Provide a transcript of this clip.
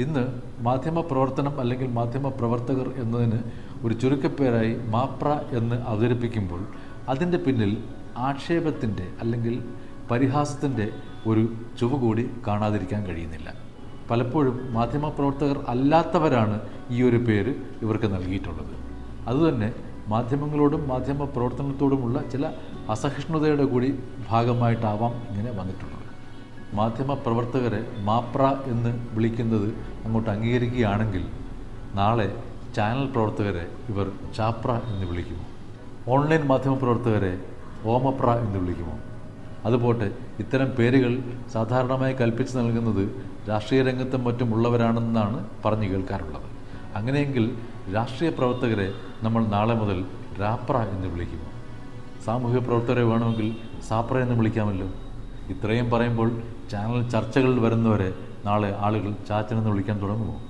ഇന്ന് മാധ്യമ പ്രവർത്തനം അല്ലെങ്കിൽ മാധ്യമ പ്രവർത്തകർ എന്നതിന് ഒരു ചുരുക്കപ്പേരായി മാപ്ര എന്ന് അവതരിപ്പിക്കുമ്പോൾ അതിന്റെ പിന്നിൽ ആക്ഷേപത്തിന്റെ അല്ലെങ്കിൽ പരിഹാസത്തിന്റെ ഒരു ചുവ കൂടി കാണാതിരിക്കാൻ കഴിയുന്നില്ല. പലപ്പോഴും മാധ്യമപ്രവർത്തകർ അല്ലാത്തവരാണ് ഈ ഒരു പേര് ഇവർക്ക് നൽകിയിട്ടുള്ളത്. അതുതന്നെ മാധ്യമങ്ങളോടും മാധ്യമ പ്രവർത്തനത്തോടുമുള്ള ചില അസഹിഷ്ണുതയുടെ കൂടി ഭാഗമായിട്ടാവാം ഇങ്ങനെ വന്നിട്ടുള്ളത്. മാധ്യമ പ്രവർത്തകരെ മാപ്ര എന്ന് വിളിക്കുന്നത് അങ്ങോട്ട് അംഗീകരിക്കുകയാണെങ്കിൽ നാളെ ചാനൽ പ്രവർത്തകരെ ഇവർ ചാപ്ര എന്ന് വിളിക്കുമോ? ഓൺലൈൻ മാധ്യമ പ്രവർത്തകരെ ഓമപ്ര എന്ന് വിളിക്കുമോ? അതുപോട്ടെ ഇത്തരം പേരുകൾ സാധാരണമായി കൽപ്പിച്ച് നൽകുന്നത് രാഷ്ട്രീയ രംഗത്തും മറ്റും ഉള്ളവരാണെന്നാണ് പറഞ്ഞു കേൾക്കാറുള്ളത്. അങ്ങനെയെങ്കിൽ രാഷ്ട്രീയ പ്രവർത്തകരെ നമ്മൾ നാളെ മുതൽ രാപ്ര എന്ന് വിളിക്കുമോ? സാമൂഹ്യ പ്രവർത്തകരെ വേണമെങ്കിൽ സാപ്ര എന്ന് വിളിക്കാമല്ലോ. ഇത്രയും പറയുമ്പോൾ ചാനൽ ചർച്ചകളിൽ വരുന്നവരെ നാളെ ആളുകൾ ചാച്ചനെന്ന് വിളിക്കാൻ തുടങ്ങുമോ?